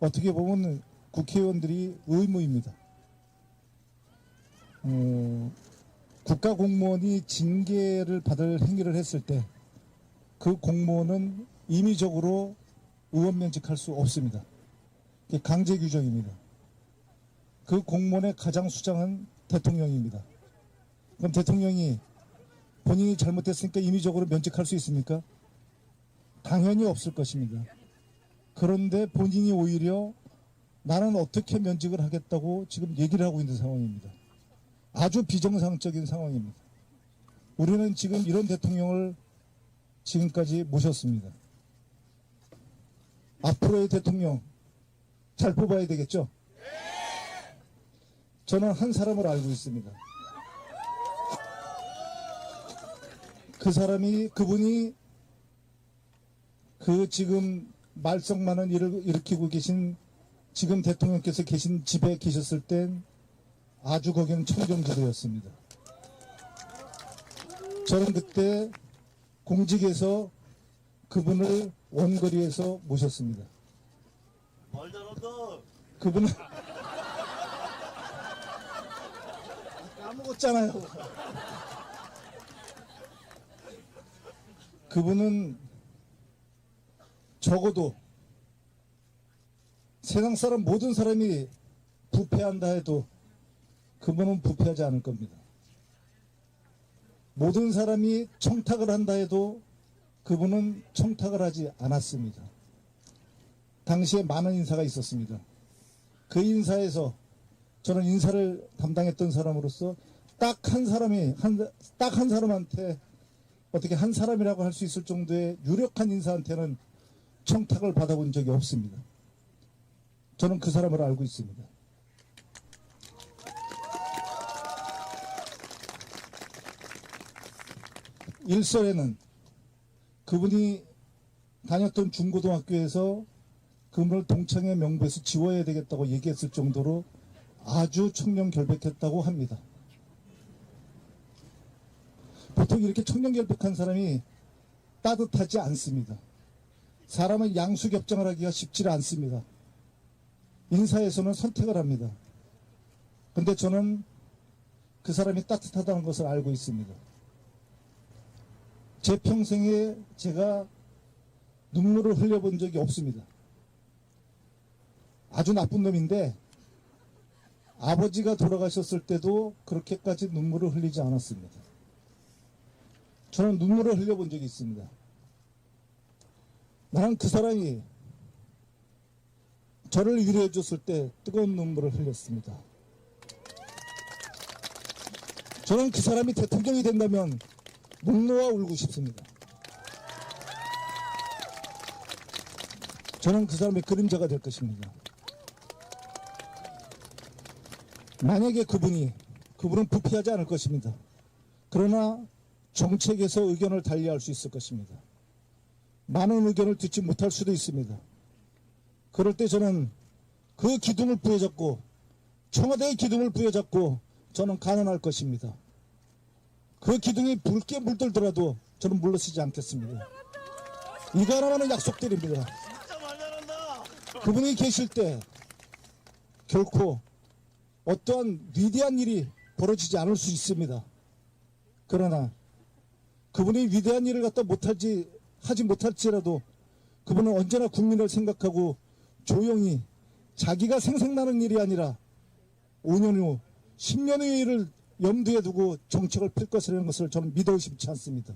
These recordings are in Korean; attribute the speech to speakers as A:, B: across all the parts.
A: 어떻게 보면 국회의원들이 의무입니다. 어, 국가 공무원이 징계를 받을 행위를 했을 때 그 공무원은 임의적으로 의원 면직할 수 없습니다. 강제 규정입니다. 그 공무원의 가장 수장은 대통령입니다. 그럼 대통령이 본인이 잘못했으니까 임의적으로 면직할 수 있습니까? 당연히 없을 것입니다. 그런데 본인이 오히려 나는 어떻게 면직을 하겠다고 지금 얘기를 하고 있는 상황입니다. 아주 비정상적인 상황입니다. 우리는 지금 이런 대통령을 지금까지 모셨습니다. 앞으로의 대통령 잘 뽑아야 되겠죠? 저는 한 사람을 알고 있습니다. 그 사람이 그분이 그 지금 말썽 많은 일을 일으키고 계신 지금 대통령께서 계신 집에 계셨을 땐 아주 거기는 청정지대였습니다. 저는 그때 공직에서 그분을 원거리에서 모셨습니다. 그분은 까먹었잖아요. 그분은 적어도 세상 사람 모든 사람이 부패한다 해도 그분은 부패하지 않을 겁니다. 모든 사람이 청탁을 한다 해도 그분은 청탁을 하지 않았습니다. 당시에 많은 인사가 있었습니다. 그 인사에서 저는 인사를 담당했던 사람으로서 딱 한 사람이 딱 한 사람한테 어떻게 한 사람이라고 할 수 있을 정도의 유력한 인사한테는 청탁을 받아본 적이 없습니다. 저는 그 사람을 알고 있습니다. 일설에는 그분이 다녔던 중고등학교에서 그분을 동창회 명부에서 지워야 되겠다고 얘기했을 정도로 아주 청렴 결백했다고 합니다. 보통 이렇게 청렴 결백한 사람이 따뜻하지 않습니다. 사람은 양수겹장을 하기가 쉽지 않습니다. 인사에서는 선택을 합니다. 근데 저는 그 사람이 따뜻하다는 것을 알고 있습니다. 제 평생에 제가 눈물을 흘려본 적이 없습니다. 아주 나쁜 놈인데 아버지가 돌아가셨을 때도 그렇게까지 눈물을 흘리지 않았습니다. 저는 눈물을 흘려본 적이 있습니다. 나는 그 사람이 저를 위로해 줬을 때 뜨거운 눈물을 흘렸습니다. 저는 그 사람이 대통령이 된다면 목 놓아 울고 싶습니다. 저는 그 사람의 그림자가 될 것입니다. 만약에 그분이 그분은 부패하지 않을 것입니다. 그러나 정책에서 의견을 달리할 수 있을 것입니다. 많은 의견을 듣지 못할 수도 있습니다. 그럴 때 저는 그 기둥을 부여잡고 청와대의 기둥을 부여잡고 저는 가난할 것입니다. 그 기둥이 붉게 물들더라도 저는 물러서지 않겠습니다. 이거 하나만은
B: 잘한다.
A: 그분이 계실 때 결코 어떠한 위대한 일이 벌어지지 않을 수 있습니다. 그러나 그분이 위대한 일을 갖다 못하지 하지 못할지라도 그분은 언제나 국민을 생각하고 조용히 자기가 생생나는 일이 아니라 5년 후 10년 후의 일을 염두에 두고 정책을 펼 것이라는 것을 저는 믿어 싶지 않습니다.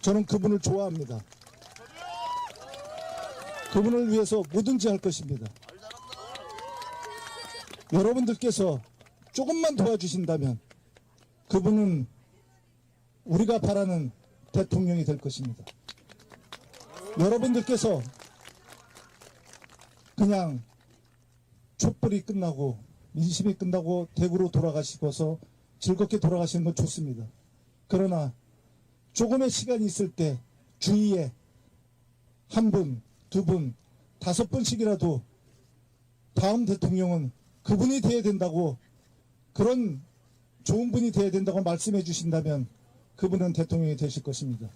A: 저는 그분을 좋아합니다. 그분을 위해서 뭐든지 할 것입니다. 여러분들께서 조금만 도와주신다면 그분은 우리가 바라는 대통령이 될 것입니다. 여러분들께서 그냥 촛불이 끝나고 민심이 끝나고 대구로 돌아가시고서 즐겁게 돌아가시는 건 좋습니다. 그러나 조금의 시간이 있을 때 주위에 한 분, 두 분, 다섯 분씩이라도 다음 대통령은 그분이 돼야 된다고 그런 좋은 분이 돼야 된다고 말씀해 주신다면 그분은 대통령이 되실 것입니다.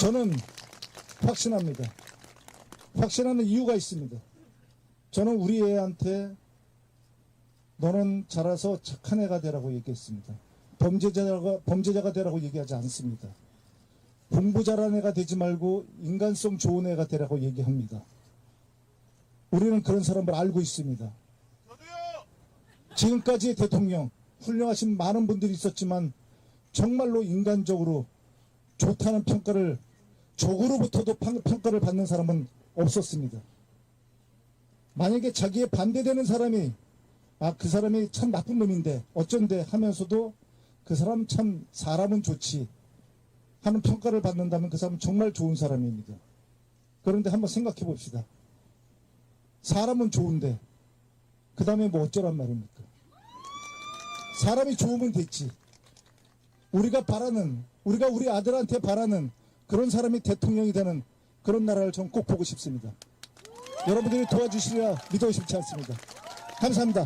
A: 저는 확신합니다. 확신하는 이유가 있습니다. 저는 우리 애한테 너는 자라서 착한 애가 되라고 얘기했습니다. 범죄자가, 범죄자가 되라고 얘기하지 않습니다. 공부 잘하는 애가 되지 말고 인간성 좋은 애가 되라고 얘기합니다. 우리는 그런 사람을 알고 있습니다. 지금까지 대통령 훌륭하신 많은 분들이 있었지만 정말로 인간적으로 좋다는 평가를 적으로부터도 평- 평가를 받는 사람은 없었습니다. 만약에 자기에 반대되는 사람이 아 그 사람이 참 나쁜 놈인데 어쩐데 하면서도 그 사람 참 사람은 좋지 하는 평가를 받는다면 그 사람은 정말 좋은 사람입니다. 그런데 한번 생각해 봅시다. 사람은 좋은데 그 다음에 뭐 어쩌란 말입니까? 사람이 좋으면 됐지. 우리가 바라는, 우리가 우리 아들한테 바라는 그런 사람이 대통령이 되는 그런 나라를 전 꼭 보고 싶습니다. 여러분들이 도와주시리라 믿어 싶지 않습니다. 감사합니다.